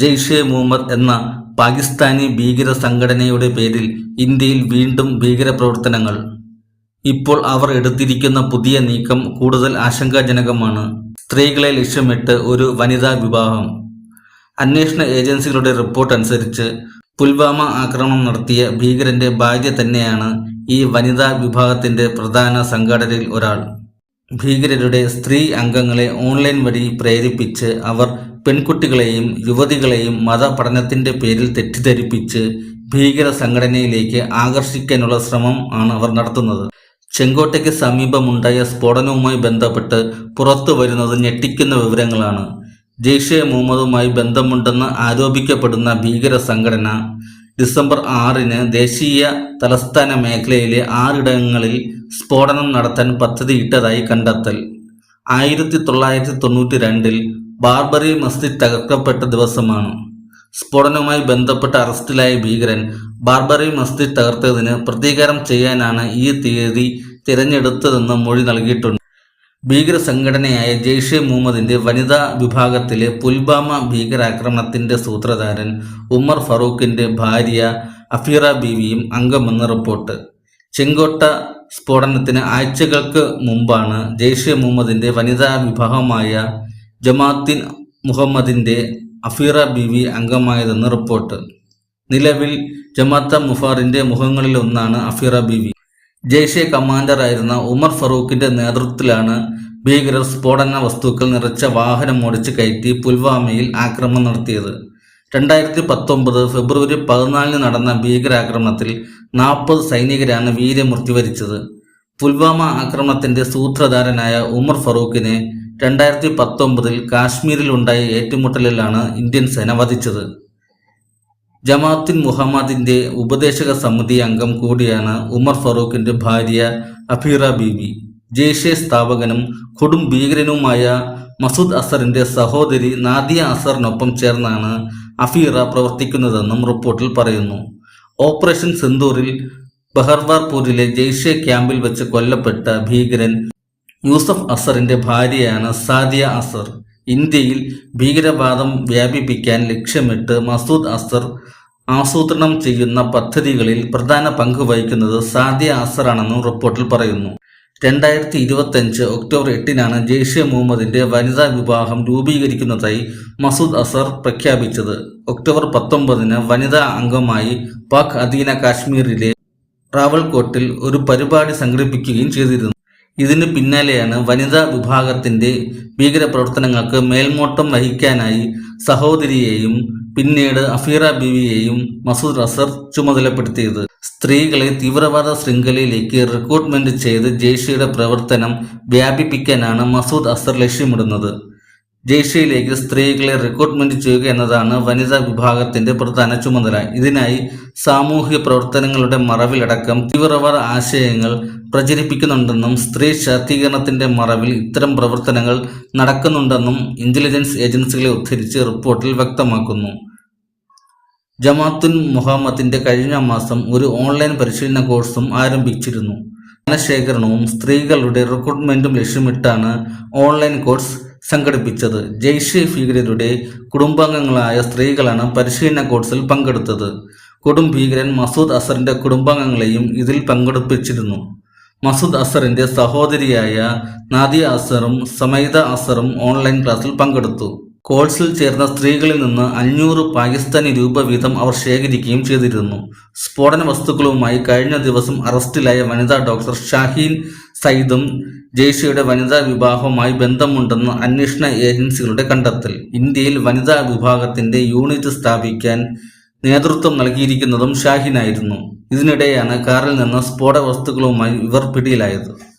ജെയ്ഷെ മുഹമ്മദ് എന്ന പാകിസ്ഥാനി ഭീകര സംഘടനയുടെ പേരിൽ ഇന്ത്യയിൽ വീണ്ടും ഭീകരപ്രവർത്തനങ്ങൾ. ഇപ്പോൾ അവർ എടുത്തിരിക്കുന്ന പുതിയ നീക്കം കൂടുതൽ ആശങ്കാജനകമാണ്. സ്ത്രീകളെ ലക്ഷ്യമിട്ട് ഒരു വനിതാ വിവാഹം അന്വേഷണ ഏജൻസികളുടെ റിപ്പോർട്ട് അനുസരിച്ച് പുൽവാമ ആക്രമണം നടത്തിയ ഭീകരന്റെ ഭാര്യ തന്നെയാണ് ഈ വനിതാ വിഭാഗത്തിന്റെ പ്രധാന സംഘടനയിൽ ഒരാൾ. ഭീകരരുടെ സ്ത്രീ അംഗങ്ങളെ ഓൺലൈൻ വഴി പ്രേരിപ്പിച്ച് അവർ പെൺകുട്ടികളെയും യുവതികളെയും മതപഠനത്തിന്റെ പേരിൽ തെറ്റിദ്ധരിപ്പിച്ച് ഭീകര സംഘടനയിലേക്ക് ആകർഷിക്കാനുള്ള ശ്രമം ആണ് അവർ നടത്തുന്നത്. ചെങ്കോട്ടയ്ക്ക് സമീപമുണ്ടായ സ്ഫോടനവുമായി ബന്ധപ്പെട്ട് പുറത്തു വരുന്നത് ഞെട്ടിക്കുന്ന വിവരങ്ങളാണ്. ജെയ്ഷെ മുഹമ്മദുമായി ബന്ധമുണ്ടെന്ന് ആരോപിക്കപ്പെടുന്ന ഭീകര സംഘടന ഡിസംബർ ആറിന് ദേശീയ തലസ്ഥാന മേഖലയിലെ ആറിടങ്ങളിൽ സ്ഫോടനം നടത്താൻ പദ്ധതിയിട്ടതായി കണ്ടെത്തൽ. ആയിരത്തി തൊള്ളായിരത്തി തൊണ്ണൂറ്റി രണ്ടിൽ ബാർബറി മസ്ജിദ് തകർക്കപ്പെട്ട ദിവസമാണ്. സ്ഫോടനവുമായി ബന്ധപ്പെട്ട് അറസ്റ്റിലായ ഭീകരൻ ബാർബറി മസ്ജിദ് തകർത്തതിന് പ്രതികാരം ചെയ്യാനാണ് ഈ തീയതി തിരഞ്ഞെടുത്തതെന്ന് മൊഴി നൽകിയിട്ടുണ്ട്. ഭീകര സംഘടനയായ ജെയ്ഷെ മുഹമ്മദിന്റെ വനിതാ വിഭാഗത്തിലെ പുൽവാമ ഭീകരാക്രമണത്തിന്റെ സൂത്രധാരൻ ഉമർ ഫറൂഖിന്റെ ഭാര്യ അഫീറ ബീവിയും അംഗമെന്ന് റിപ്പോർട്ട്. ചെങ്കോട്ട സ്ഫോടനത്തിന് ആഴ്ചകൾക്ക് മുമ്പാണ് ജെയ്ഷെ മുഹമ്മദിന്റെ വനിതാ വിഭാഗമായ ജമാത്തിൻ മുഹമ്മദിന്റെ അഫീറ ബിവി അംഗമായതെന്ന് റിപ്പോർട്ട്. നിലവിൽ ജമാത്ത മുഫാറിന്റെ മുഖങ്ങളിലൊന്നാണ് അഫീറ ബിവി. ജെയ്ഷെ കമാൻഡറായിരുന്ന ഉമർ ഫറൂഖിന്റെ നേതൃത്വത്തിലാണ് ഭീകരർ സ്ഫോടന വസ്തുക്കൾ നിറച്ച വാഹനം ഓടിച്ച് കയറ്റി പുൽവാമയിൽ ആക്രമണം നടത്തിയത്. രണ്ടായിരത്തി പത്തൊമ്പത് ഫെബ്രുവരി പതിനാലിന് നടന്ന ഭീകരാക്രമണത്തിൽ നാൽപ്പത് സൈനികരാണ് വീരമൃത്യു വരിച്ചത് പുൽവാമ ആക്രമണത്തിന്റെ സൂത്രധാരനായ ഉമർ ഫറൂഖിനെ രണ്ടായിരത്തി പത്തൊമ്പതിൽ കാശ്മീരിലുണ്ടായ ഏറ്റുമുട്ടലിലാണ് ഇന്ത്യൻ സേന വധിച്ചത്. ജമാഅത്തിൻ മുഹമ്മദിന്റെ ഉപദേശക സമിതി അംഗം കൂടിയാണ് ഉമർ ഫറൂഖിന്റെ ഭാര്യ അഫീറ ബീവി. ജെയ്ഷെ സ്ഥാപകനും കൊടും ഭീകരനുമായ മസൂദ് അസറിന്റെ സഹോദരി നാദിയ അസറിനൊപ്പം ചേർന്നാണ് അഫീറ പ്രവർത്തിക്കുന്നതെന്നും റിപ്പോർട്ടിൽ പറയുന്നു. ഓപ്പറേഷൻ സിന്ദൂറിൽ ബഹർവാർപൂരിലെ ജെയ്ഷെ ക്യാമ്പിൽ വെച്ച് കൊല്ലപ്പെട്ട ഭീകരൻ യൂസഫ് അസറിന്റെ ഭാര്യയാണ് സാദിയ അസർ. ഇന്ത്യയിൽ ഭീകരവാദം വ്യാപിപ്പിക്കാൻ ലക്ഷ്യമിട്ട് മസൂദ് അസർ ആസൂത്രണം ചെയ്യുന്ന പദ്ധതികളിൽ പ്രധാന പങ്ക് വഹിക്കുന്നത് സാദിയ അസറാണെന്നും റിപ്പോർട്ടിൽ പറയുന്നു. രണ്ടായിരത്തി ഇരുപത്തഞ്ച് ഒക്ടോബർ എട്ടിനാണ് ജെയ്ഷെ മുഹമ്മദിന്റെ വനിതാ വിവാഹം രൂപീകരിക്കുന്നതായി മസൂദ് അസർ പ്രഖ്യാപിച്ചത്. ഒക്ടോബർ പത്തൊമ്പതിന് വനിതാ അംഗമായി പാക് അധീന കാശ്മീരിലെ റാവൽകോട്ടിൽ ഒരു പരിപാടി സംഘടിപ്പിക്കുകയും ചെയ്തിരുന്നു. ഇതിന് പിന്നാലെയാണ് വനിതാ വിഭാഗത്തിന്റെ ഭീകരപ്രവർത്തനങ്ങൾക്ക് മേൽമോട്ടം വഹിക്കാനായി സഹോദരിയെയും പിന്നീട് അഫീറ ബിവിയെയും മസൂദ് അസർ ചുമതലപ്പെടുത്തിയത്. സ്ത്രീകളെ തീവ്രവാദ ശൃംഖലയിലേക്ക് റിക്രൂട്ട്മെന്റ് ചെയ്ത് ജെയ്ഷയുടെ പ്രവർത്തനം വ്യാപിപ്പിക്കാനാണ് മസൂദ് അസർ ലക്ഷ്യമിടുന്നത്. ജെയ്ഷയിലേക്ക് സ്ത്രീകളെ റിക്രൂട്ട്മെന്റ് ചെയ്യുക എന്നതാണ് വനിതാ വിഭാഗത്തിന്റെ പ്രധാന ചുമതല. ഇതിനായി സാമൂഹിക പ്രവർത്തനങ്ങളുടെ മറവിലടക്കം തീവ്രവാദ ആശയങ്ങൾ പ്രചരിപ്പിക്കുന്നുണ്ടെന്നും സ്ത്രീ ശാക്തീകരണത്തിന്റെ മറവിൽ ഇത്തരം പ്രവർത്തനങ്ങൾ നടക്കുന്നുണ്ടെന്നും ഇന്റലിജൻസ് ഏജൻസികളെ ഉദ്ധരിച്ച് റിപ്പോർട്ടിൽ വ്യക്തമാക്കുന്നു. ജമാത്തുൻ മുഹമ്മദിന്റെ കഴിഞ്ഞ മാസം ഒരു ഓൺലൈൻ പരിശീലന കോഴ്സും ആരംഭിച്ചിരുന്നു. ധനശേഖരണവും സ്ത്രീകളുടെ റിക്രൂട്ട്മെന്റും ലക്ഷ്യമിട്ടാണ് ഓൺലൈൻ കോഴ്സ് സംഘടിപ്പിച്ചത്. ജെയ്ഷെ ഭീകരരുടെ കുടുംബാംഗങ്ങളായ സ്ത്രീകളാണ് പരിശീലന കോഴ്സിൽ പങ്കെടുത്തത്. കൊടും ഭീകരൻ മസൂദ് അസറിന്റെ കുടുംബാംഗങ്ങളെയും ഇതിൽ പങ്കെടുപ്പിച്ചിരുന്നു. മസൂദ് അസറിന്റെ സഹോദരിയായ നാദിയ അസറും സമൈദ അസറും ഓൺലൈൻ ക്ലാസ്സിൽ പങ്കെടുത്തു. കോഴ്സിൽ ചേർന്ന സ്ത്രീകളിൽ നിന്ന് അഞ്ഞൂറ് പാകിസ്ഥാനി രൂപ വീതം അവർ ശേഖരിക്കുകയും ചെയ്തിരുന്നു. സ്ഫോടന വസ്തുക്കളുമായി കഴിഞ്ഞ ദിവസം അറസ്റ്റിലായ വനിതാ ഡോക്ടർ ഷാഹീൻ സയ്യിദും ജെയ്ഷയുടെ വനിതാ വിഭാഗവുമായി ബന്ധമുണ്ടെന്ന് അന്വേഷണ ഏജൻസികളുടെ കണ്ടെത്തൽ. ഇന്ത്യയിൽ വനിതാ വിഭാഗത്തിന്റെ യൂണിറ്റ് സ്ഥാപിക്കാൻ നേതൃത്വം നൽകിയിരിക്കുന്നതും ഷാഹിനായിരുന്നു. ഇതിനിടെയാണ് കാറിൽ നിന്ന് സ്ഫോടക വസ്തുക്കളുമായി ഇവർ പിടിയിലായത്.